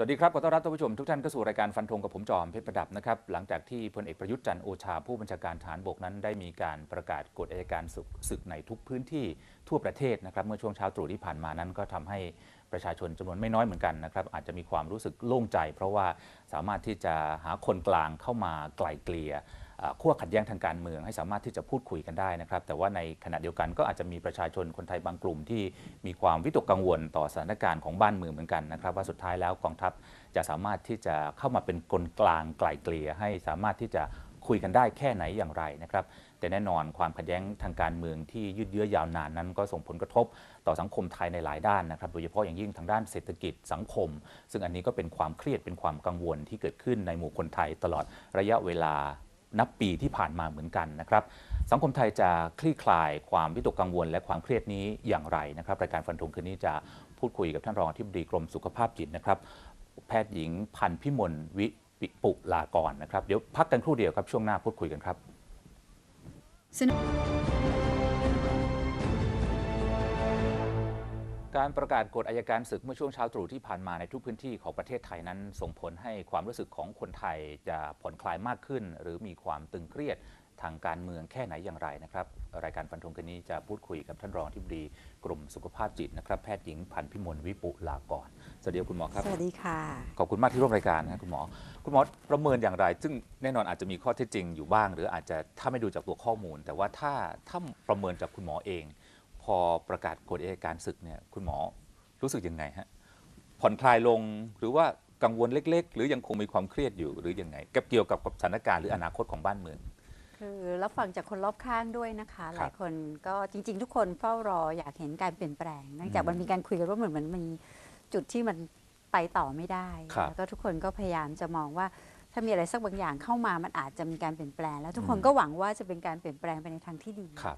สวัสดีครับขอต้อนรับท่านผู้ชมทุกท่านเข้าสู่รายการฟันธงกับผมจอมเพชรประดับนะครับหลังจากที่พลเอกประยุทธ์จันทร์โอชาผู้บัญชาการฐานบกนั้น ได้มีการประกาศกฎอัยการศึกศึกในทุกพื้นที่ทั่วประเทศนะครับเมื่อช่วงเช้าตรู่ที่ผ่านมานั้นก็ทำให้ประชาชนจำนวนไม่น้อยเหมือนกันนะครับอาจจะมีความรู้สึกโล่งใจ เพราะว่าสามารถที่จะหาคนกลางเข้ามาไกล่เกลี่ยอ่า ขั้วขัดแย้งทางการเมืองให้สามารถที่จะพูดคุยกันได้นะครับ แต่ว่าในขณะเดียวกันก็อาจจะมีประชาชนคนไทยบางกลุ่มที่มีความวิตกกังวลต่อสถานการณ์ของบ้านเมืองเหมือนกันนะครับ ว่าสุดท้ายแล้วกองทัพจะสามารถที่จะเข้ามาเป็นกลกลางไกล่เกลี่ยให้สามารถที่จะคุยกันได้แค่ไหนอย่างไรนะครับ แต่แน่นอนความขัดแย้งทางการเมืองที่ยืดเยื้อยาวนานนั้น ก็ส่งผลกระทบต่อสังคมไทยในหลายด้านนะครับ โดยเฉพาะอย่างยิ่งทางด้านเศรษฐกิจสังคม ซึ่งอันนี้ก็เป็นความเครียดเป็นความกังวลที่เกิดขึ้นในหมู่คนไทยตลอดระยะเวลา นับปีที่ผ่านมาเหมือนกันนะครับ สังคมไทยจะคลี่คลายความวิตกกังวล และความเครียดนี้อย่างไรนะครับรายการฟันธงคืนนี้จะพูดคุยกับท่านรองอธิบดีกรมสุขภาพจิตนะครับ แพทย์หญิงพันพิมลวิปิปุลากรนะครับ เดี๋ยวพักกันครู่เดียวครับช่วงหน้าพูดคุยกันครับ การประกาศกฎอายการศึกเมื่อช่วงเช้าตรู่ที่ผ่านมาในทุกพื้นที่ของประเทศไทยนั้น ส่งผลให้ความรู้สึกของคนไทยจะผ่อนคลายมากขึ้น หรือมีความตึงเครียดทางการเมืองแค่ไหนอย่างไรนะครับ รายการฟันธงคืนนี้จะพูดคุยกับท่านรองที่บดีกรมสุขภาพจิตนะครับแพทย์หญิงพันพิมลวิปุลากรสวัสดีครับคุณหมอครับ สวัสดีค่ะ ขอบคุณมากที่ร่วมรายการนะครับคุณหมอ คุณหมอประเมินอย่างไร ซึ่งแน่นอนอาจจะมีข้อเท็จจริงอยู่บ้าง หรืออาจจะถ้าไม่ดูจากตัวข้อมูล แต่ว่าถ้าถ้าประเมินจากคุณหมอเอง พอประกาศกฎอัยการศึกเนี่ยคุณหมอรู้สึกยังไงฮะผ่อนคลายลงหรือว่ากังวลเล็ก ๆ หรือยังคงมีความเครียดอยู่หรือยังไงกับเกี่ยวกับสถานการณ์หรืออนาคตของบ้านเมือง คือรับฟังจากคนรอบข้างด้วยนะคะครับหลายคนก็จริง ๆ ทุกคนเฝ้ารออยากเห็นการเปลี่ยนแปลงเนื่องจากอืมมันมีการคุยกันว่าเหมือนมันมีจุดที่มันไปต่อไม่ได้ครับแล้วก็ทุกคนก็พยายามจะมองว่าถ้ามีอะไรสักบางอย่างเข้ามามันอาจจะมีการเปลี่ยนแปลง แล้วทุกคนอืมก็หวังว่าจะเป็นการเปลี่ยนแปลงไปในทางที่ดีครับ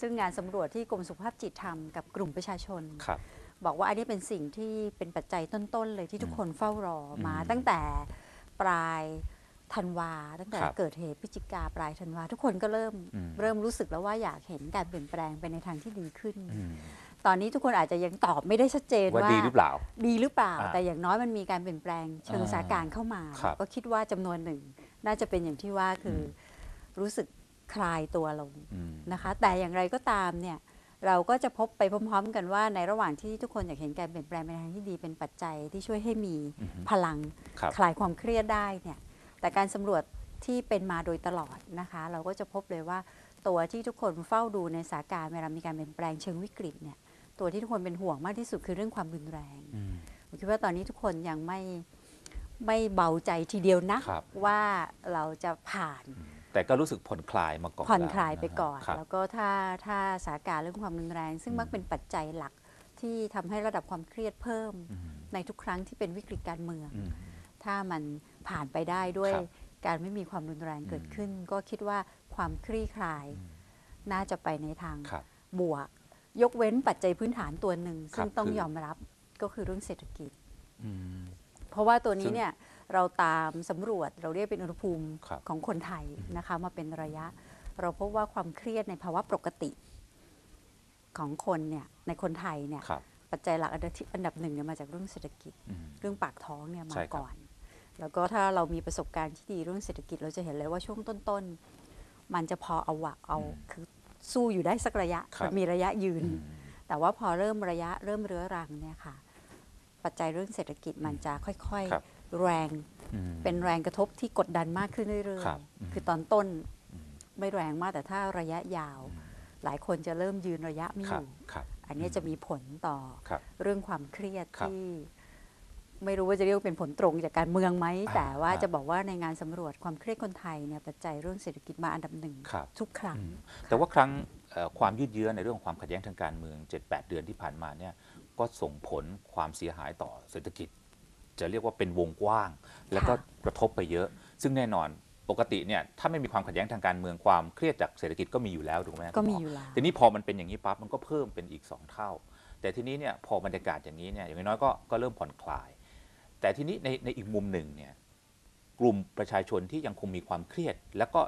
ซึ่งงานสำรวจที่กรมสุขภาพจิตทำกับกลุ่มประชาชน ครับ บอกว่าอันนี้เป็นสิ่งที่เป็นปัจจัยต้นๆเลยที่ทุกอืมคนเฝ้ารอมา อืมตั้งแต่ปลายธันวาตั้งแต่ครับเกิดเหตุพฤศจิกาปลายธันวาทุกคนก็เริ่มอืม เริ่มรู้สึกแล้วว่าอยากเห็นการเปลี่ยนแปลงไปในทางที่ดีขึ้น อืมตอนนี้ทุกคนอาจจะยังตอบไม่ได้ชัดเจนว่าว่า ดีหรือเปล่า ดีหรือเปล่า อ่าแต่อย่างน้อยมันมีการเปลี่ยนแปลงเชิงอ่าสถานการณ์เข้ามา ครับก็คิดว่าจำนวนหนึ่ง น่าจะเป็นอย่างที่ว่าคืออรู้สึก คลายตัวลงอืมนะคะ แต่อย่างไรก็ตามเนี่ยเราก็จะพบไปพร้อม ๆ กันว่าในระหว่างที่ทุกคนอยากเห็นการเปลี่ยนแปลงไปในทางที่ดีเป็นปัจจัยที่ช่วยให้มีอือฮึพลังครับคลายความเครียดได้เนี่ยแต่การสำรวจที่เป็นมาโดยตลอดนะคะ เราก็จะพบเลยว่าตัวที่ทุกคนเฝ้าดูในสถานการณ์เวลามีการเปลี่ยนแปลงเชิงวิกฤตเนี่ยตัวที่ทุกคนเป็นห่วงมากที่สุดคือเรื่องความรุนแรงอืมผมคิดว่าตอนนี้ทุกคนยังไม่ไม่เบาใจทีเดียวนะครับว่าเราจะผ่าน แต่ก็รู้สึกผ่อนคลายมาก่อนผ่อนแล้วคลายไปก่อน ครับ แล้วก็ถ้าถ้าสถานการณ์เรื่องความรุนแรง ซึ่งอืมมักเป็นปัจจัยหลักที่ทำให้ระดับความเครียดเพิ่ม อืมในทุกครั้งที่เป็นวิกฤตการเมือง อืม ถ้ามันผ่านไปได้ด้วยครับการไม่มีความรุนแรงเกิดอืมขึ้น ก็คิดว่าความคลี่คลาย อืม น่าจะไปในทางครับ บวก ยกเว้นปัจจัยพื้นฐานตัวหนึ่ง ซึ่งครับต้องคือ ยอมรับก็คือเรื่องเศรษฐกิจ อืม เพราะว่าตัวซึ่นี้งเนี่ย เราตามสำรวจเราเรียกเป็นอุณหภูมิครับของคนไทยอืมนะคะมาเป็นระยะ เราพบว่าความเครียดในภาวะปกติของคนเนี่ยในคนไทยเนี่ยครับปัจจัยหลักอันดับที่อันดับหนึ่งเนี่ยมาจากเรื่องเศรษฐกิจอืมเรื่องปากท้องเนี่ยใช่มาครับก่อน แล้วก็ถ้าเรามีประสบการณ์ที่ดีเรื่องเศรษฐกิจเราจะเห็นเลยว่าช่วงต้นๆ มันจะพอเอาวะเอาคือสู้อยู่ได้สักระยะครับมันมีระยะยืนอืมแต่ว่าพอเริ่มระยะเริ่มเรื้อรังเนี่ยค่ะ ปัจจัยเรื่องเศรษฐกิจมันจะค่อยครับๆ แรงอืมเป็นแรงกระทบที่กดดันมากขึ้นเรื่อยครับอืมๆคือตอนต้นอืมไม่แรงมากแต่ถ้าระยะยาวอืมหลายคนจะเริ่มยืนระยะไม่คอรับยู่ครับอันนี้จะมีผลต่อครับเรื่องความเครียดครับที่ไม่รู้ว่าจะเรียกว่าเป็นผลตรงจากการเมืองไหมอ่าแต่ว่าอ่าจะบอกว่าในงานสำรวจความเครียดคนไทยเนี่ยปัจจัยเรื่องเศรษฐกิจมาอันดับหนึ่งครับทุกครั้งอืมแต่ว่าครั้งเอ่อความยืดเยื้อในเรื่องของความขัดแย้งทางการเมือง 7-8 เดือนที่ผ่านมาเนี่ยก็ส่งผลความเสียหายต่อเศรษฐกิจ จะเรียกว่าเป็นวงกว้าง แล้วก็กระทบไปเยอะ ซึ่งแน่นอนปกติเนี่ยถ้าไม่มีความขัดแย้งทางการเมืองความเครียดจากเศรษฐกิจก็มีอยู่แล้วถูกไหมครับก็คุณหมีอยู่แล้วทีนี้พอมันเป็นอย่างนี้ปั๊บมันก็เพิ่มเป็นอีก 2 เท่า แต่ทีนี้เนี่ยพอบรรยากาศอย่างนี้เนี่ยอย่างน้อยๆก็ก็เริ่มผ่อนคลาย แต่ทีนี้ในในอีกมุมหนึ่งเนี่ยกลุ่มประชาชนที่ยังคงมีความเครียด แล้วก็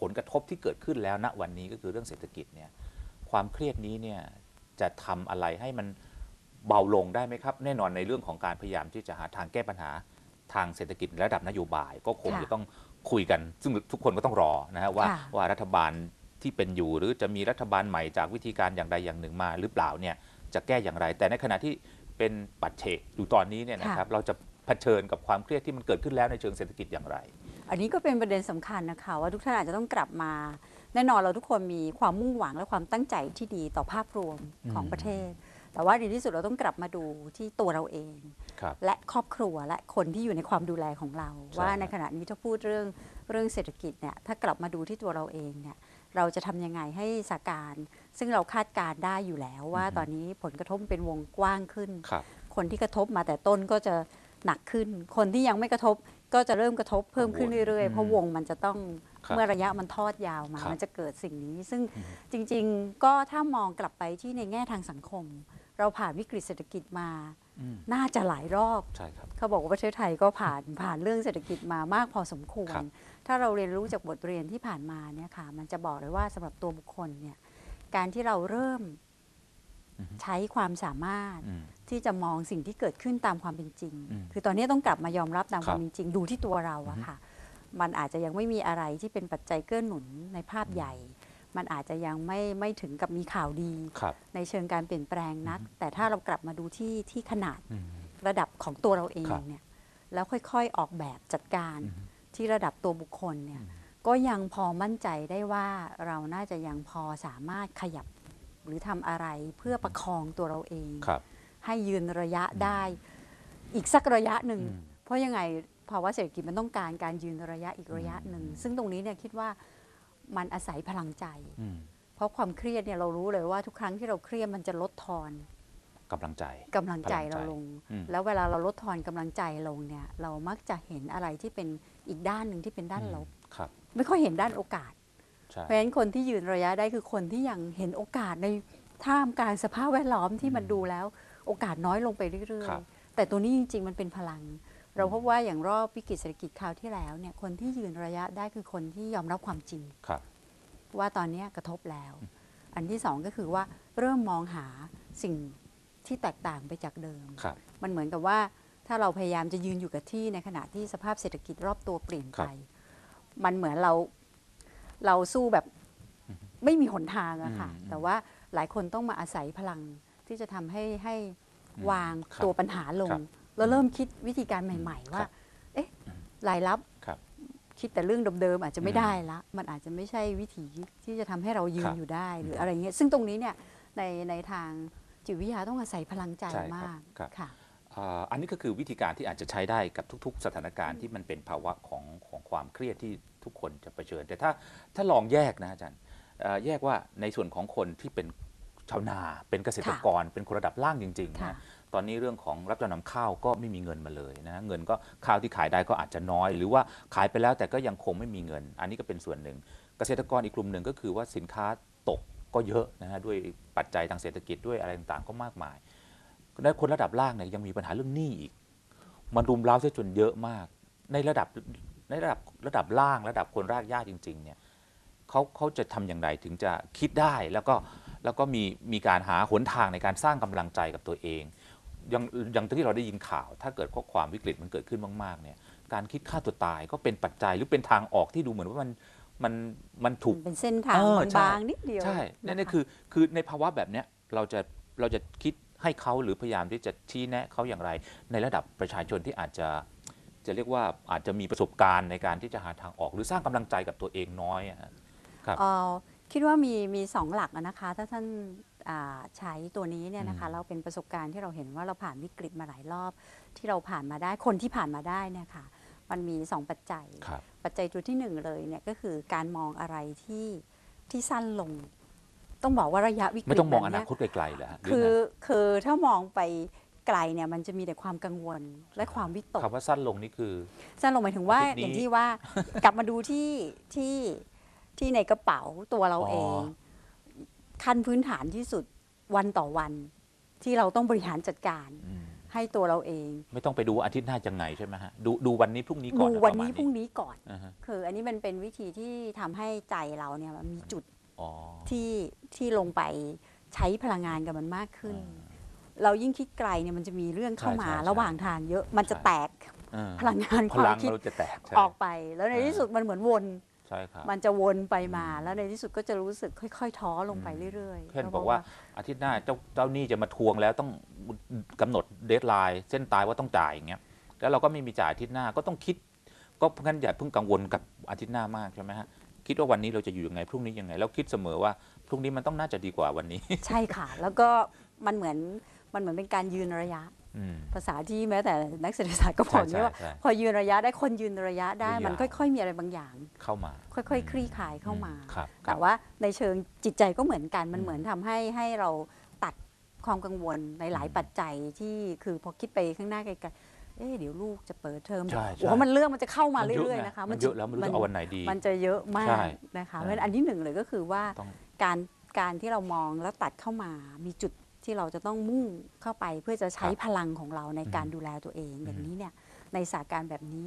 ผลกระทบที่เกิดขึ้นแล้วณวันนี้ก็คือเรื่องเศรษฐกิจเนี่ยความเครียดนี้เนี่ยจะทำอะไรให้มัน เบาลงได้ไหมครับ แน่นอนในเรื่องของการพยายามที่จะหาทางแก้ปัญหาทางเศรษฐกิจระดับนโยบาย ก็คงค่ะจะต้องคุยกัน ซึ่งทุกคนก็ต้องรอนะฮะว่าค่ะว่ารัฐบาลที่เป็นอยู่หรือจะมีรัฐบาลใหม่จากวิธีการอย่างใดอย่างหนึ่งมาหรือเปล่าเนี่ยจะแก้อย่างไร แต่ในขณะที่เป็นปัจเจกอยู่ตอนนี้เนี่ยนะครับเราจะเผชิญกับความเครียดที่มันเกิดขึ้นแล้วในเชิงเศรษฐกิจอย่างไร อันนี้ก็เป็นประเด็นสำคัญนะคะว่าทุกท่านอาจจะต้องกลับมา แน่นอนเราทุกคนมีความมุ่งหวังและความตั้งใจที่ดีต่อภาพรวมของอืมประเทศ แต่ว่าดีที่สุดเราต้องกลับมาดูที่ตัวเราเอง ครับ และครอบครัวและคนที่อยู่ในความดูแลของเรา ใช่ว่าครับในขณะนี้ถ้าพูดเรื่องเรื่องเศรษฐกิจเนี่ยถ้ากลับมาดูที่ตัวเราเองเนี่ยเราจะทำยังไงให้สถานการณ์ซึ่งเราคาดการณ์ได้อยู่แล้วว่าอือฮึ ตอนนี้ผลกระทบเป็นวงกว้างขึ้น ครับ คนที่กระทบมาแต่ต้นก็จะหนักขึ้น คนที่ยังไม่กระทบก็จะเริ่มกระทบเพิ่มขึ้นเรื่อยอืมๆเพราะวงมันจะต้องครับเมื่อระยะมันทอดยาวมา ครับมันจะเกิดสิ่งนี้ ซึ่งอืมจริงๆ ก็ถ้ามองกลับไปที่ในแง่ทางสังคม เราผ่านวิกฤตเศรษฐกิจมาอืมน่าจะหลายรอบใช่ครับเขาบอกว่าประเทศไทยก็ผ่านผ่านเรื่องเศรษฐกิจมามากพอสมควครัรบถ้าเราเรียนรู้จากบทเรียนที่ผ่านมาเนี่ยค่ะ มันจะบอกเลยว่าสำหรับตัวบุคคลเนี่ยการที่เราเริ่มอือฮึใช้ความสามารถอืมที่จะมองสิ่งที่เกิดขึ้นตามความเป็นจริงอืมคือตอนนี้ต้องกลับมายอมรับตามคครับวามเป็นจริง ดูที่ตัวเราอืออะฮึค่ะ มันอาจจะยังไม่มีอะไรที่เป็นปัจจัยเกื้อหนุนในภาพอืมใหญ่ มันอาจจะยังไม่ไม่ถึงกับมีข่าวดีครับในเชิงการเปลี่ยนแปลงนักอือฮึแต่ถ้าเรากลับมาดูที่ที่ขนาดอืมระดับของตัวเราเองครับเนี่ยแล้วค่อยๆออกแบบจัดการอืมที่ระดับตัวบุคคลเนี่ยอืมก็ยังพอมั่นใจได้ว่าเราน่าจะยังพอสามารถขยับหรือทำอะไรเพื่อประคองตัวเราเองครับให้ยืนระยะได้อีกสักระยะหนึ่งอืมเพราะยังไงภาวะเศรษฐกิจมันต้องการการยืนระยะอีกระยะหนึ่งอืมซึ่งตรงนี้เนี่ยคิดว่า มันอาศัยพลังใจอืมเพราะความเครียดเนี่ยเรารู้เลยว่าทุกครั้งที่เราเครียดมันจะลดทอนกำลังใจกำลังใจพลังใจเราลงอืมแล้วเวลาเราลดทอนกำลังใจลงเนี่ย เรามักจะเห็นอะไรที่เป็นอีกด้านหนึ่งที่เป็นด้านลบครับไม่ค่อยเห็นด้านโอกาสใช่เพราะฉะนั้นคนที่ยืนระยะได้คือคนที่ยังเห็นโอกาสในท่ามกลางสภาพแวดล้อมที่มันดูแล้ว โอกาสน้อยลงไปเรื่อยครับๆแต่ตัวนี้จริง ๆ มันเป็นพลัง เราพบว่าอย่างรอบวิกฤตเศรษฐกิจคราวที่แล้วเนี่ยคนที่ยืนระยะได้คือคนที่ยอมรับความจริงครับ ว่าตอนเนี้ยกระทบแล้ว อันที่สองก็คือว่าเริ่มมองหาสิ่งที่แตกต่างไปจากเดิมครับมันเหมือนกับว่าถ้าเราพยายามจะยืนอยู่กับที่ในขณะที่สภาพเศรษฐกิจรอบตัวเปลี่ยนครัไปบมันเหมือนเราเราสู้แบบไม่มีหนทางอะค่ะอืมแต่ว่าหลายคนต้องมาอาศัยพลังที่จะทำให้ให้อืมวางครับตัวปัญหาลง ครับแล้วเริ่มคิดวิธีการใหม่ๆคว่ารับเอ๊ะรายรับครับ คิดแต่เรื่องเดิมๆอาจจะไม่อืมได้ละ มันอาจจะไม่ใช่วิถีที่จะทำให้เรายืคนรับอยู่ได้หรือมอะไรเงี้ยซึ่งตรงนี้เนี่ยในในทางจิตวิทยาต้องอาศัยพลังใจใช่ครับมากครับค่ะอ่าอันนี้ก็คือวิธีการที่อาจจะใช้ได้กับทุก ๆ สถานการณ์ที่มันเป็นภาวะของของความเครียดที่ทุกคนจะเผชิญ แต่ถ้าถ้าลองแยกนะอาจารย์เอ่อแยกว่าในส่วนของคนที่เป็นชาวนาเป็นเกษตรกรเป็นคนระดับล่างจริงๆค่ะนะ ตอนนี้เรื่องของรับจำนำข้าวก็ไม่มีเงินมาเลยนะเงินก็ข้าวที่ขายได้ก็อาจจะน้อย หรือว่าขายไปแล้วแต่ก็ยังคงไม่มีเงิน อันนี้ก็เป็นส่วนหนึ่ง เกษตรกรอีกกลุ่มหนึ่งก็คือว่าสินค้าตกก็เยอะนะฮะด้วยปัจจัยทางเศรษฐกิจด้วยอะไรต่างๆก็มากมายและคนระดับล่างเนี่ยยังมีปัญหาเรื่องหนี้อีก มันรุมเร้าเสียจนเยอะมาก ในระดับในระดับระดับล่างระดับคนรากหญ้าจริงๆเนี่ยเขาเขาจะทำอย่างไรถึงจะคิดได้แล้วก็แล้วก็มีมีการหาหนทางในการสร้างกำลังใจกับตัวเอง อย่างอย่างที่เราได้ยินข่าว ถ้าเกิดข้อความวิกฤตมันเกิดขึ้นมากๆเนี่ยการคิดฆ่าตัวตายก็เป็นปัจจัยหรือเป็นทางออกที่ดูเหมือนว่ามันมันมันถูกเป็นเส้นทางเออใช่บางๆนิดเดียวใช่นั่นนะนี่คะคือคือในภาวะแบบเนี้ยเราจะเราจะคิดให้เขาหรือพยายามที่จะชี้แนะเขาอย่างไร ในระดับประชาชนที่อาจจะจะเรียกว่าอาจจะมีประสบการณ์ในการที่จะหาทางออก หรือสร้างกำลังใจกับตัวเองน้อยอะฮะครับเอ่อคิดว่ามีมีสองหลักอะนะคะ ถ้าท่านอ่า ใช้ตัวนี้เนี่ยนะคะอืมเราเป็นประสบการณ์ที่เราเห็นว่าเราผ่านวิกฤตมาหลายรอบ ที่เราผ่านมาได้คนที่ผ่านมาได้เนี่ยค่ะมันมีสองปัจจัยครับปัจจัยตัวที่หนึ่งเลยเนี่ยก็คือการมองอะไรที่ที่สั้นลง ต้องบอกว่าระยะวิกฤตไม่ต้องมองอแบบนาเนี้ยคตไกลๆเลยฮะเรื่คืองอนั้นคือถ้ามองไปไกลเนี่ยมันจะมีแต่ความกังวลและความวิตกคำว่าสั้นลงนี่คือ สั้นลงหมายถึงว่าอาทิตย์นี้อย่างที่ว่ากลับมาดูที่ที่ที่ในกระเป๋าตัวเราอ๋อเอง ขั้นพื้นฐานที่สุดวันต่อวันที่เราต้องบริหารจัดการอืมให้ตัวเราเอง ไม่ต้องไปดูว่าอาทิตย์หน้าจะไงใช่ไหมฮะดูดูวันนี้พรุ่งนี้ก่ดูอนนะวันประมาณนี้พรุ่งนี้ก่อนอ่าฮะคืออันนี้มันเป็นวิธีที่ทำให้ใจเราเนี่ยมันมีจุดอ๋อที่ที่ลงไปใช้พลังงานกับมันมากขึ้นอ่าเรายิ่งคิดไกลเนี่ยมันจะมีเรื่องเข้ามาใช่ใช่ใช่ระหว่างทางเยอะมันจะใช่แตกเออพลังงานพควาลัมงคิดเราจะแตกใช่ออกไป แล้วในอ่าที่สุดมันเหมือนวน ใช่ครับมันจะวนไปมาอืมแล้วในที่สุดก็จะรู้สึกค่อยๆ ท้อลงไปเรื่อยๆเช่นพระบอกว่าอาทิตย์หน้าเจ้าเจ้าหนี้จะมาทวงแล้วต้องกำหนดเดทไลน์เส้นตายว่าต้องจ่ายอย่างเงี้ยแล้วเราก็ไม่มีจ่ายอาทิตย์หน้าก็ต้องคิด ก็เพราะงั้นอย่าเพิ่งกังวลกับอาทิตย์หน้ามากใช่ไหมฮะคิดว่าวันนี้เราจะอยู่ยังไงพรุ่งนี้ยังไง แล้วคิดเสมอว่าพรุ่งนี้มันต้องน่าจะดีกว่าวันนี้ ใช่ค่ะ แล้วก็มันเหมือนมันเหมือนเป็นการยืนระยะอืม ภาษาที่แม้แต่นักเศรษฐศาสตร์ก็บใช่อกเนี่ยว่าใช่พอยืนระยะได้คนยืนระยะได้ระยะมันค่อย ๆ มีอะไรบางอย่าง เข้ามา ค่อย ๆ คลี่คลายเข้ามาครับคแต่รับว่าในเชิงจิตใจก็เหมือนกันมันอืมเหมือนทำให้ให้เราตัดความกังวลในหลายอืมปัจจัยที่คือพอคิดไปข้างหน้าไกลๆเอ๊ะเดี๋ยวลูกจะเปิดเทอมใช่โอ้ใช่โหมันเรื่องมันจะเข้ามามันเยอะเรื่อยไงๆนะคะมันเยอะแล้วไม่รู้จะเอาวันไหนดี มันจะเยอะมาใช่กนะคะใช่เพราะฉะนั้นอันที่หนึ่งเลยก็คือว่าต้องการการที่เรามองแล้วตัดเข้ามามีจุด ที่เราจะต้องมุ่งเข้าไปเพื่อจะใช้ครับพลังของเราในการอืมดูแลตัวเองอืมอย่างนี้เนี่ยในสถานการณ์แบบนี้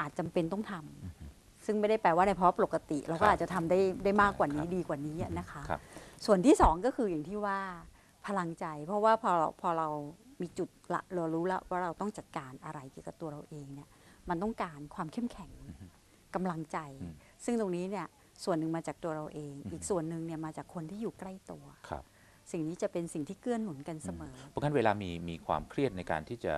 อาจจำเป็นต้องทำซึ่งไม่ได้แปลว่าในภาวะปกติ เราครัก็บอาจจะทำได้ได้มากกว่านี้ครับดีกว่านี้นะคะครับส่วนที่สองก็คืออย่างที่ว่าพลังใจ เพราะว่าพอเราพอเรามีจุดละเรารู้แล้วว่าเราต้องจัดการอะไรเกี่ยวกับตัวเราเองเนี่ยมันต้องการความเข้มแข็งกำลังใจอืมซึ่งตรงนี้เนี่ยส่วนหนึ่งมาจากตัวเราเองอืมอีกส่วนหนึ่งเนี่ยมาจากคนที่อยู่ใกล้ตัวครับ สิ่งนี้จะเป็นสิ่งที่เกื้อหนุนกันเสมอ เพราะงั้นเวลามีมีความเครียดในการที่จะ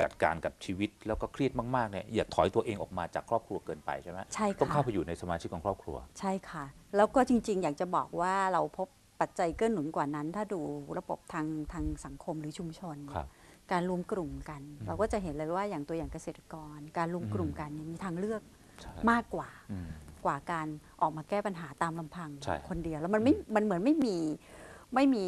จัดการกับชีวิตแล้วก็เครียดมากๆเนี่ยอย่าถอยตัวเองออกมาจากครอบครัวเกินไปใช่ไหมใช่ต้องค่ะเข้าไปอยู่ในสมาชิกของครอบครัว ใช่ค่ะ แล้วก็จริง ๆ อยากจะบอกว่าเราพบปัจจัยเกื้อหนุนกว่านั้น ถ้าดูระบบทางทางสังคมหรือชุมชนครับการรวมกลุ่มกันอืมเราก็จะเห็นเลยว่าอย่างตัวอย่างเกษตรกร การรวมกลุ่มอืมกันเนี่ยมีทางเลือกใช่มากกว่าอืมกว่าการออกมาแก้ปัญหาตามลำพังใช่คนเดียว แล้วมันไม่มันเหมือนไม่มี ไม่มี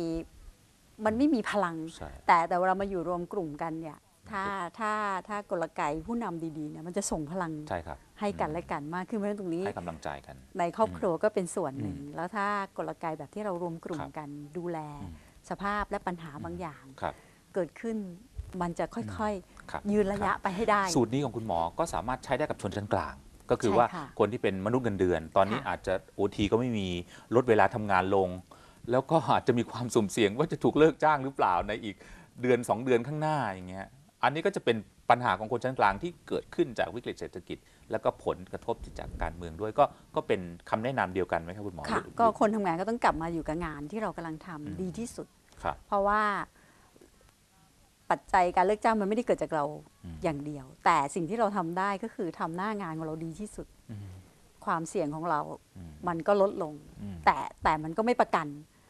มันไม่มีพลังใช่แต่แต่เวลามาอยู่รวมกลุ่มกันเนี่ยถ้าถ้าถ้ากลไกผู้นำดีๆเนี่ยมันจะส่งพลังใช่ครับให้กันและกันมากขึ้นเพราะฉะนั้นตรงนี้ให้กำลังใจกัน ในครอบครัวก็เป็นส่วนหนึ่งอืมแล้วถ้ากลไกแบบที่เรารวมกลุ่มครับกันดูแลอืมสภาพและปัญหาบางอย่างครับเกิดขึ้นมันจะค่อยครับๆยืนระยะครับไปให้ได้ สูตรนี้ของคุณหมอก็สามารถใช้ได้กับชนชั้นกลาง ก็คือใช่ว่าค่ะคนที่เป็นมนุษย์เงินเดือน ตอนนี้ค่ะอาจจะโอทีก็ไม่มีลดเวลาทำงานลง แล้วก็อาจจะมีความสุ่มเสี่ยงว่าจะถูกเลิกจ้างหรือเปล่าในอีกเดือน 2 เดือนข้างหน้าอย่างเงี้ยอันนี้ก็จะเป็นปัญหาของคนชั้นกลางที่เกิดขึ้นจากวิกฤตเศรษฐกิจ แล้วก็ผลกระทบจากการเมืองด้วยก็ก็เป็นคำแนะนำเดียวกันไหมครับคุณหมอค่ะหรือก็คนทำงานก็ต้องกลับมาอยู่กับงานที่เรากำลังทำอืมดีที่สุดครับเพราะว่าปัจจัยการเลิกจ้างมันไม่ได้เกิดจากเราอืมอย่างเดียว แต่สิ่งที่เราทำได้ก็คือทำหน้างานของเราดีที่สุดอืม ความเสี่ยงของเราอืมมันก็ลดลงอืมแต่แต่มันก็ไม่ประกัน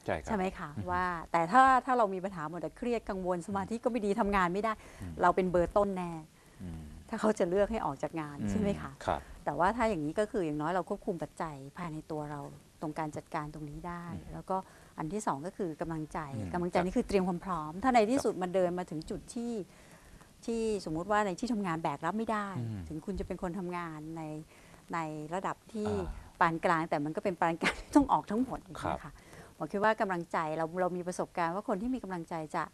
ใช่ครับใช่ไหมคะอือฮึว่า แต่ถ้าถ้าเรามีปัญหาหมดแต่เครียดกังวลสมาธิก็ไม่ดีทำงานไม่ได้อืมเราเป็นเบอร์ต้นแน่อืมถ้าเขาจะเลือกให้ออกจากงานใช่ไหมคะครับแต่ว่าถ้าอย่างนี้ก็คืออย่างน้อยเราควบคุมปัจจัยภายในตัวเราตรงการจัดการตรงนี้ได้อืมแล้วก็อันที่สองก็คือกำลังใจอืมกำลังใจครับนี่คือเตรียมความพร้อม ถ้าในที่สุดมันเดินมาถึงจุดที่ที่สมมุติว่าในที่ทำงานแบกรับไม่ได้อืมถึงคุณจะเป็นคนทำงานใน ในระดับที่อ่าปานกลาง แต่มันก็เป็นปานกลางที่ต้องออกทั้งหมดอย่างครันี้บค่ะผมคิดว่ากำลังใจเราเรามีประสบการณ์ว่าคนที่มีกำลังใจจะ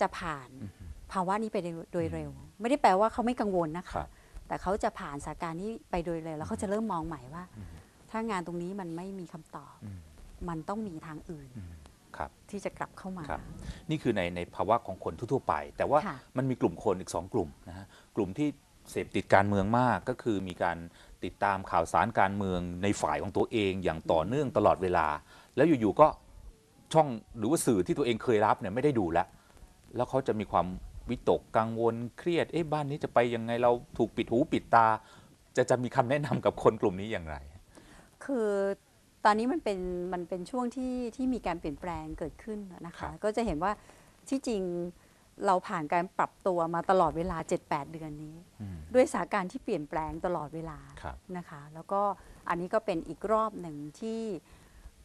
จะผ่านอือฮึภาวะนี้ไปโดยเร็ว ไม่ได้แปลว่าเขาไม่กังวลนะครัคะบแต่เขาจะผ่านสถานการณ์นี้ไปโดยเร็วแล้วเขาจะเริ่มมองใหม่ว่าอืมถ้างานตรงนี้มันไม่มีคำตอบอืมมันต้องมีทางอื่นอืมครับที่จะกลับเข้ามาครับนี่คือในในภาวะของคนทั่วๆไป แต่ว่าค่ะมันมีกลุ่มคนอีก 2 กลุ่มนะฮะกลุ่มที่เสพติดการเมืองมากก็คือมีการ ติดตามข่าวสารการเมืองในฝ่ายของตัวเองอย่างต่อเนื่องตลอดเวลา แล้วอยู่ๆก็ช่องหรือว่าสื่อที่ตัวเองเคยรับเนี่ยไม่ได้ดูแล้ว แล้วเขาจะมีความวิตกกังวลเครียดเอ๊ะบ้านนี้จะไปยังไงเราถูกปิดหูปิดตา จะจะมีคำแนะนำกับคนกลุ่มนี้อย่างไร คือตอนนี้มันเป็นมันเป็นช่วงที่ที่มีการเปลี่ยนแปลงเกิดขึ้นนะครัคะบก็จะเห็นว่าที่จริง เราผ่านการปรับตัวมาตลอดเวลา 7-8 เดือนนี้อืมด้วยสถานการณ์ที่เปลี่ยนแปลงตลอดเวลาครับนะคะ แล้วก็อันนี้ก็เป็นอีกรอบหนึ่งที่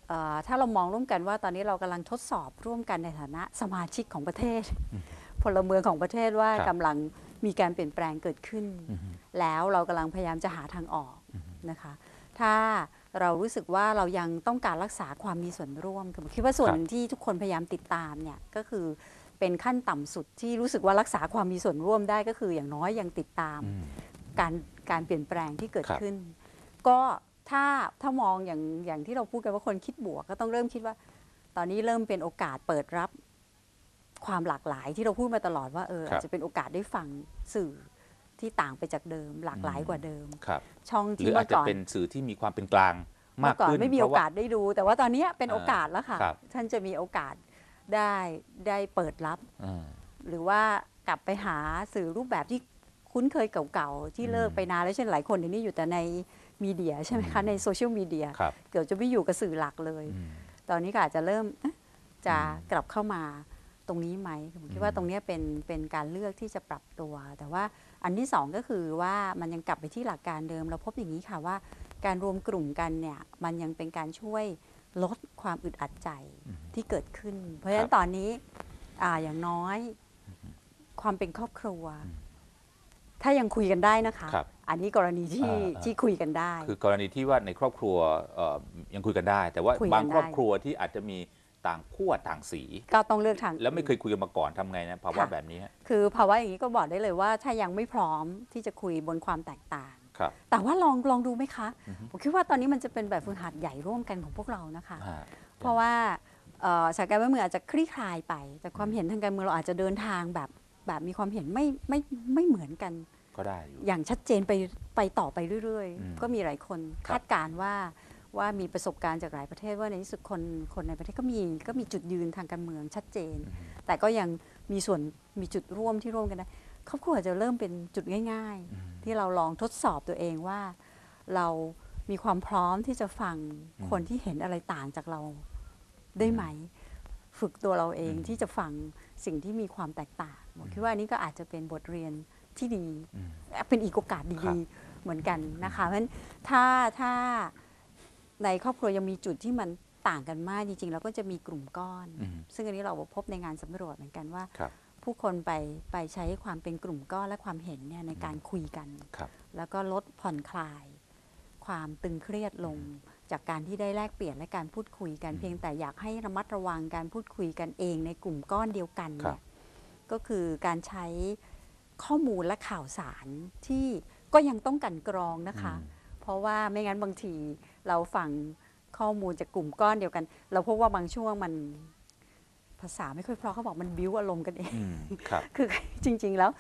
เอ่อถ้าเรามองร่วมกันว่าตอนนี้เรากำลังทดสอบร่วมกันในฐานะสมาชิกของประเทศ พลเมืองของประเทศว่าครับกำลังมีการเปลี่ยนแปลงเกิดขึ้นอืมแล้วเรากำลังพยายามจะหาทางออกนะคะ ถ้าเรารู้สึกว่าเรายังต้องการรักษาความมีส่วนร่วมคือผมคิดว่าส่วนครับหนึ่งที่ทุกคนพยายามติดตามเนี่ยก็คือ เป็นขั้นต่ำสุดที่รู้สึกว่ารักษาความมีส่วนร่วมได้ก็คืออย่างน้อยยังติดตามอืมการการเปลี่ยนแปลงที่เกิดครับขึ้น ก็ถ้าถ้ามองอย่างอย่างที่เราพูดกันว่าคนคิดบวกก็ต้องเริ่มคิดว่า ตอนนี้เริ่มเป็นโอกาสเปิดรับความหลากหลายที่เราพูดมาตลอดว่าเออครับอาจจะเป็นโอกาสได้ฟังสื่อที่ต่างไปจากเดิม หลากหลายอืมกว่าเดิมครับช่องหรืที่ออาเมื่จอจะก่อนเป็นสื่อที่มีความเป็นกลางมาเมื่กอก่อนขึ้นไม่มีเพโอราะว่กาสได้ดู แต่ว่าตอนนี้เป็นอ่าโอกาสแล้วค่ะครับท่านจะมีโอกาส ได้ได้เปิดรับอืมหรือว่ากลับไปหาสื่อรูปแบบที่คุ้นเคยเก่าๆ ที่เลิกอืมไปนานแล้วเช่นหลายคนเดี๋ยวนี้อยู่แต่ในมีเดียใช่ไหมคะอืมในโซเชียลมีเดียครับเกือบจะไม่อยู่กับสื่อหลักเลยอืมตอนนี้ก็อาจจะเริ่มเอ๊ะจะอืมกลับเข้ามาตรงนี้ไหมผมคิดอืว่ามตรงเนี้ยเป็นเป็นการเลือกที่จะปรับตัว แต่ว่าอันที่สองก็คือว่ามันยังกลับไปที่หลักการเดิม เราพบอย่างนี้ค่ะว่า การรวมกลุ่มกันเนี่ยมันยังเป็นการช่วยลดความอึดอัดใจอืม ที่เกิดขึ้น เพราะฉะนั้ครันบตอนนี้อ่าอย่างน้อย ความเป็นครอบครัวอืมถ้ายังคุยกันได้นะคะ ครับอันนี้กรณีที่อ่าอ่า ที่คุยกันได้ คือกรณีที่ว่าในครอบครัวเอ่อยังคุยกันได้ แต่ว่าคุยกันบางครอบได้ ครัวที่อาจจะมีต่างขั้วต่างสี ก็ต้องเลือกทาง แล้วไม่เคยคุยกันมาก่อนทำไงนะภาวะค่ะ แบบนี้ฮะคือภาวะอย่างนี้ก็บอกได้เลยว่า ถ้ายังไม่พร้อมที่จะคุยบนความแตกต่าง ครับ แต่ว่าลองลองดูไหมคะ อือฮึ ผมคิดว่าตอนนี้มันจะเป็นแบบฝึกหัดใหญ่ร่วมกันของพวกเรานะคะ ฮะ เพราะว่าเอ่อ สถานการณ์บ้านเมืองอาจจะคลี่คลายไป แต่ความเห็นทางการเมืองเราอาจจะเดินทางแบบแบบมีความเห็นไม่ไม่ไม่เหมือนกันก็ได้อยู่ อย่างชัดเจนไปไปต่อไปเรื่อยอืมๆ ก็มีหลายคนครับคาดการณ์ว่าว่ามีประสบการณ์จากหลายประเทศว่าในที่สุดคนคนในประเทศก็มีก็มีจุดยืนทางการเมืองชัดเจน อืม แต่ก็ยังมีส่วนมีจุดร่วมที่ร่วมกันได้ครอบครัวอาจจะเริ่มเป็นจุดง่าย อืม ๆ ที่เราลองทดสอบตัวเองว่า เรามีความพร้อมที่จะฟังอืมคนที่เห็นอะไรต่างจากเรา ได้ไหม ฝึกตัวเราเองอืมที่จะฟังสิ่งที่มีความแตกต่างผมคิดว่าอันนี้ก็อาจจะเป็นบทเรียนที่ดีอืมเป็นอีกโอกาสครัดีบๆเหมือนกันนะคะเพราะฉะนั้นถ้าถ้าในครอบครัวยังมีจุดที่มันต่างกันมากจริงๆเราก็จะมีกลุ่มก้อนอืมซึ่งอันนี้เราพบในงานสำรวจเหมือนกันว่าครับผู้คนไปไปใช้ความเป็นกลุ่มก้อนและความเห็นเนี่ยในการคุยกันครับแล้วก็ลดผ่อนคลาย ความตึงเครียดลง จากการที่ได้แลกเปลี่ยนและการพูดคุยกันอืมเพียงแต่อยากให้ระมัดระวังการพูดคุยกันเองในกลุ่มก้อนเดียวกันครัเนี่บยก็คือการใช้ข้อมูลและข่าวสารที่ก็ยังต้องกลันกรองนะคะอืมเพราะว่าไม่งั้นบางทีเราฟังข้อมูลจากกลุ่มก้อนเดียวกัน เราพบว่าบางช่วงมันภาษาไม่ค่อยเพราะเขาบอกมันบิ้วอารมณ์กันเองอืมครับคือจริง ๆ แล้ว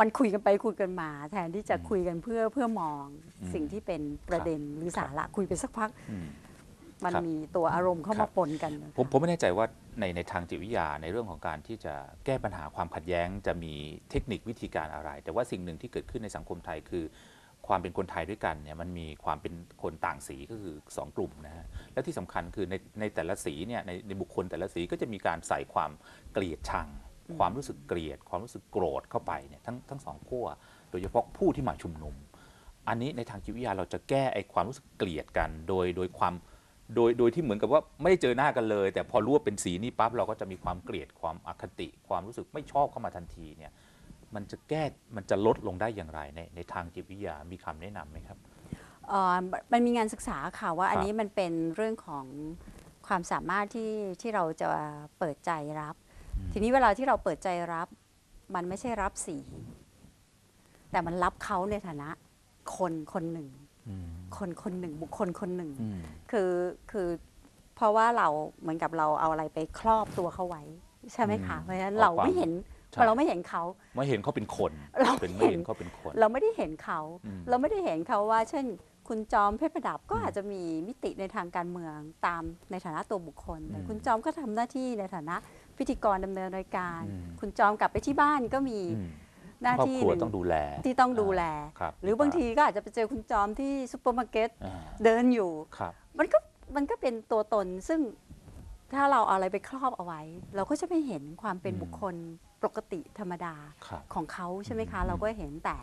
มันคุยกันไปคุยกันมา แทนที่จะอืมคุยกันเพื่อเพื่อมองอืมสิ่งที่เป็นประเด็นหรือครัสาบระคุยไปสักพักอืมมันครับมีตัวอารมณ์เข้าครัมาบปนกันผมผมไม่แน่ใจว่าในในทางจิตวิทยาในเรื่องของการที่จะแก้ปัญหาความขัดแย้งจะมีเทคนิควิธีการอะไร แต่ว่าสิ่งหนึ่งที่เกิดขึ้นในสังคมไทยคือความเป็นคนไทยด้วยกันเนี่ยมันมีความเป็นคนต่างสีก็คือ 2 กลุ่มนะฮะและที่สำคัญคือในในแต่ละสีเนี่ยในในบุคคลแต่ละสีก็จะมีการใส่ความเกลียดชัง ความรู้สึกเกลียด ความรู้สึกโกรธเข้าไปเนี่ยทั้งทั้งสองขั้วโดยเฉพาะผู้ที่มาชุมนุม อันนี้ในทางจิตวิทยาเราจะแก้ไอ้ความรู้สึกเกลียดกัน โดยโดยความโดยโดยที่เหมือนกับว่าไม่ได้เจอหน้ากันเลย แต่พอรู้ว่าเป็นสีนี้ปั๊บเราก็จะมีความเกลียดความอคติ ความรู้สึกไม่ชอบเข้ามาทันทีเนี่ยมันจะแก้มันจะลดลงได้อย่างไรในในทางจิตวิทยามีคำแนะนำไหมครับเอ่อมันมีงานศึกษาค่ะว่าอันครับนี้มันเป็นเรื่องของความสามารถที่ที่เราจะเปิดใจรับ ทีนี้เวลาที่เราเปิดใจรับ มันไม่ใช่รับสี แต่มันรับเขาในฐานะ คนคนหนึ่งอืมคนคนหนึ่ง บุคคลคนหนึ่งอืมคือคือเพราะว่าเราเหมือนกับเราเอาอะไรไปครอบตัวเขาไว้ ใช่ไหมคะอืมเพราะฉะนั้นเอาเราความไม่เห็นใช่พอเราไม่เห็นเขาไม่เห็นเขาเป็นคนเราเป็นไม่ไม่เห็เห็นนเขาเป็นคน เราไม่ได้เห็นเขาอืมเราไม่ได้เห็นเขาว่า เช่น คุณจอมเพชรประดับก็อืมอาจจะมีมิติในทางการเมืองตามในฐานะตัวบุคคลแต่อืมคุณจอมก็ทำหน้าที่ในฐานะ พิธีกรดำเนินรายการ อืม คุณจอมกลับไปที่บ้านก็มีอืมหน้าครอบที่ครัวหนึ่ต้องดูแลที่ต้องดูแล ครับหรือบางทีก็อาจจะไปเจอคุณจอมที่ซูเปอร์มาร์เก็ตอ่าเดินอยู่ ครับ มันก็มันก็เป็นตัวตนซึ่งถ้าเราเอาอะไรไปครอบเอาไว้ เราก็จะไม่เห็นความเป็นอืม บุคคลปกติธรรมดาครับ ของเขาใช่ไหมคะอืมเราก็เห็นแต่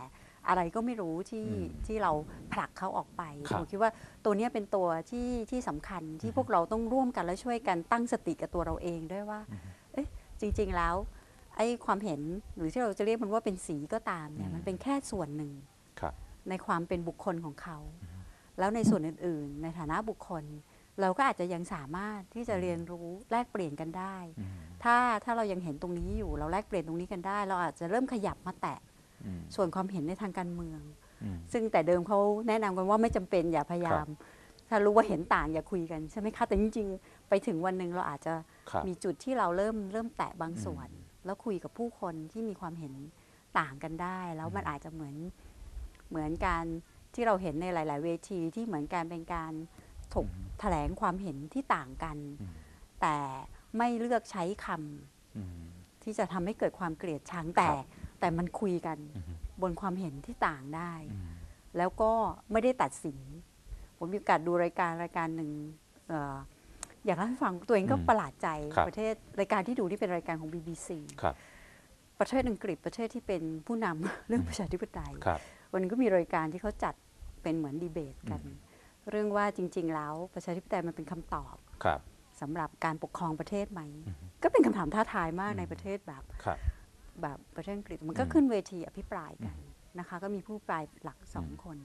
อะไรก็ไม่รู้ที่อืมที่เราผลักเขาออกไปครับผมคิดว่าตัวเนี้ยเป็นตัวที่ที่สำคัญที่อืมพวกเราต้องร่วมกันและช่วยกันตั้งสติกับตัวเราเองด้วยว่า อืมเอ๊ะ จริง ๆ แล้วไอ้ความเห็นหรือที่เราจะเรียกมันว่าเป็นสีก็ตามเนี่ยอืมมันเป็นแค่ส่วนหนึ่งครับในความเป็นบุคคลของเขา แล้วในส่วนอื่น ๆ ในฐานะบุคคล เราก็อาจจะยังสามารถที่จะเรียนรู้แลกเปลี่ยนกันได้อืมถ้าถ้าเรายังเห็นตรงนี้อยู่ เราแลกเปลี่ยนตรงนี้กันได้ เราอาจจะเริ่มขยับมาแตะอืมส่วนความเห็นในทางการเมืองอืมซึ่งแต่เดิมเขาแนะนำกันว่าไม่จำเป็นอย่าพยายาม ถ้ารู้ว่าเห็นต่างอย่าคุยกันใช่ไหมคะแต่จริงๆ ไปถึงวันหนึ่งเราอาจจะครับมีจุดที่เราเริ่มเริ่มแตะบางส่วน แล้วคุยกับผู้คนที่มีความเห็นต่างกันได้ แล้วมันอาจจะเหมือนเหมือนการที่เราเห็นในหลาย ๆ เวทีที่เหมือนการเป็นการถกอืมแถลงความเห็นที่ต่างกันอืมแต่ไม่เลือกใช้คำอืมที่จะทำให้เกิดความเกลียดชังแต่ครับแต่มันคุยกันอืมบนความเห็นที่ต่างได้อืมแล้วก็ไม่ได้ตัดสิน ผมมีโอกาสดูรายการรายการหนึ่งเอ่ออยากเล่าให้ฟังตัวเองก็อืมประหลาดใจครับ ประเทศรายการที่ดูที่เป็นรายการของ BBC ครับประเทศอังกฤษประเทศที่เป็นผู้นำ เรื่องประชาธิปไตย ครับ วันนี้ก็มีรายการที่เขาจัดเป็นเหมือนดีเบตกัน อืม เรื่องว่าจริง ๆ แล้วประชาธิปไตยมันเป็นคำตอบครับ สำหรับการปกครองประเทศไหม อืมก็เป็นคำถามท้าทายมากอืม ในประเทศแบบครับ แบบประเทศอังกฤษมันก็อืมขึ้นเวทีอภิปรายกันนะคะ ก็มีผู้ปรายหลักสองอืมคน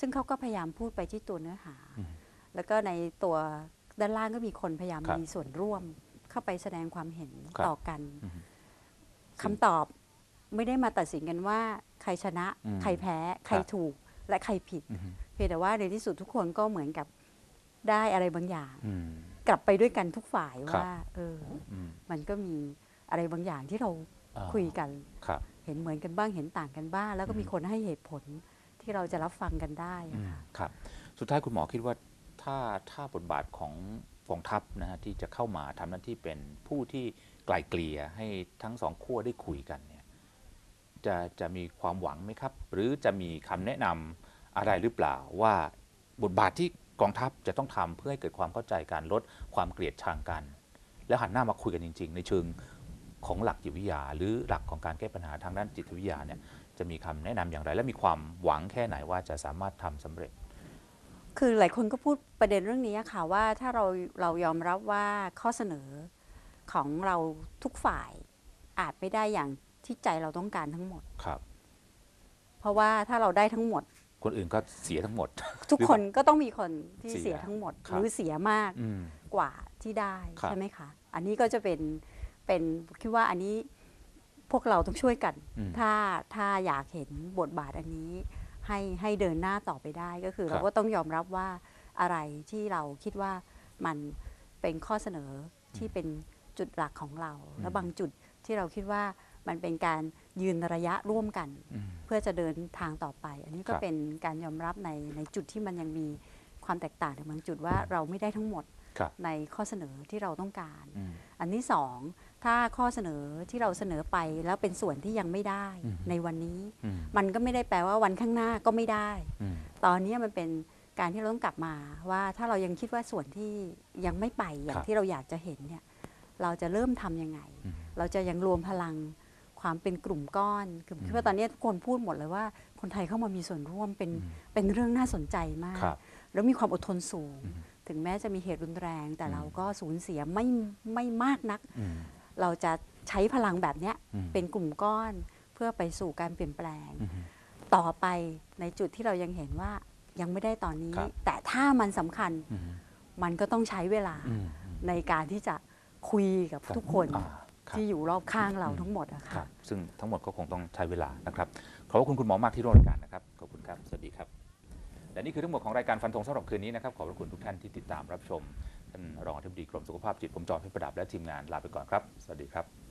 ซึ่งเขาก็พยายามพูดไปที่ตัวเนื้อหา อืม แล้วก็ในตัว ด้านล่างก็มีคนพยายามครับมีส่วนร่วม เข้าไปแสดงความเห็นครับต่อกันอืมคำตอบไม่ได้มาตัดสินกันว่า ใครชนะ อืมใครแพ้ ใครครับ ถูกและใครผิด อืมเพียงแต่ว่าในที่สุดทุกคนก็เหมือนกับได้อะไรบางอย่าง อืม กลับไปด้วยกันทุกฝ่ายครับ ว่าเออ อืมมันก็มีอะไรบางอย่างที่เราอ่าคุยกัน ครับ เห็นเหมือนกันบ้างเห็นต่างกันบ้าง แล้วก็มีอืม คนให้เหตุผลที่เราจะรับฟังกันได้อือะมค่ะ ครับ สุดท้ายคุณหมอคิดว่า ถ้าถ้าบทบาทของกองทัพนะฮะที่จะเข้ามาทำหน้าที่เป็นผู้ที่ไกลเกลี่ยให้ทั้งสองขั้วได้คุยกันเนี่ยจะจะมีความหวังไหมครับ หรือจะมีคำแนะนำอะไรหรือเปล่าว่าบทบาทที่กองทัพจะต้องทำเพื่อให้เกิดความเข้าใจการลดความเกลียดชังกัน แล้วหันหน้ามาคุยกันจริง ๆ ในเชิงของหลักจิตวิทยา หรือหลักของการแก้ปัญหาทางด้านจิตวิทยาเนี่ยจะมีคำแนะนำอย่างไร และมีความหวังแค่ไหนว่าจะสามารถทำสำเร็จ คือหลายคนก็พูดประเด็นเรื่องนี้อะค่ะว่าถ้าเราเรายอมรับว่าข้อเสนอของเราทุกฝ่ายอาจไม่ได้อย่างที่ใจเราต้องการทั้งหมด ครับ เพราะว่าถ้าเราได้ทั้งหมด คนอื่นก็เสียทั้งหมด ทุกคนก็ต้องมีคนที่เสียเสียทั้งหมดครัหบรือเสียมากอืมกว่าที่ได้ครับใช่ไหมคะอันนี้ก็จะเป็นเป็นคิดว่าอันนี้พวกเราต้องช่วยกันอืมถ้าถ้าอยากเห็นบทบาทอันนี้ ให้ให้เดินหน้าต่อไปได้ก็คือครับเราก็ต้องยอมรับว่าอะไรที่เราคิดว่ามันเป็นข้อเสนอที่เป็นจุดหลักของเรา และบางจุดที่เราคิดว่ามันเป็นการยืนระยะร่วมกันอืมเพื่อจะเดินทางต่อไป อันนี้ก็ครับเป็นการยอมรับในในจุดที่มันยังมีความแตกต่างในบางจุดว่าเราไม่ได้ทั้งหมดครับในข้อเสนอที่เราต้องการอืมอันที่สอง ถ้าข้อเสนอที่เราเสนอไปแล้วเป็นส่วนที่ยังไม่ได้อืมในวันนี้อืมมันก็ไม่ได้แปลว่าวันข้างหน้าก็ไม่ได้อืมตอนนี้มันเป็นการที่เราต้องกลับมาว่าถ้าเรายังคิดว่าส่วนที่ยังไม่ไปอย่าคงรับที่เราอยากจะเห็นเนี่ยเราจะเริ่มทำยังไงอืมเราจะยังรวมพลังความเป็นกลุ่มก้อนคือคิดว่าตอนนี้ทุกคนพูดหมดเลยว่า คนไทยเข้ามามีส่วนร่วมเป็นอืมเป็นเรื่องน่าสนใจมากครับแล้วมีความอดทนสูงอืมถึงแม้จะมีเหตุรุนแรง แต่อืมเราก็สูญเสียไม่ไม่มากนักอืม เราจะใช้พลังแบบเนี้ยอืมเป็นกลุ่มก้อนเพื่อไปสู่การเปลี่ยนแปลงอืมต่อไปในจุดที่เรายังเห็นว่ายังไม่ได้ตอนนี้ครับแต่ถ้ามันสำคัญอืมมันก็ต้องใช้เวลาอืมในการที่จะคุยกับครับทุกคนอ่าครับที่อยู่รอบข้างเราอืมทั้งหมดอะครัค่ะบซึ่งทั้งหมดก็คงต้องใช้เวลานะครับขอบพระคุณคุณหมอมากที่ร่วมรายการนะครับขอบคุณครับสวัสดีครับและนี่คือทั้งหมดของรายการฟันธงสำหรับคืนนี้นะครับขอบพระคุณทุกท่านที่ติดตามรับชม ท่านรองอธิบดีกรมสุขภาพจิตผมจอมเพชรประดับและทีมงานลาไปก่อนครับ สวัสดีครับ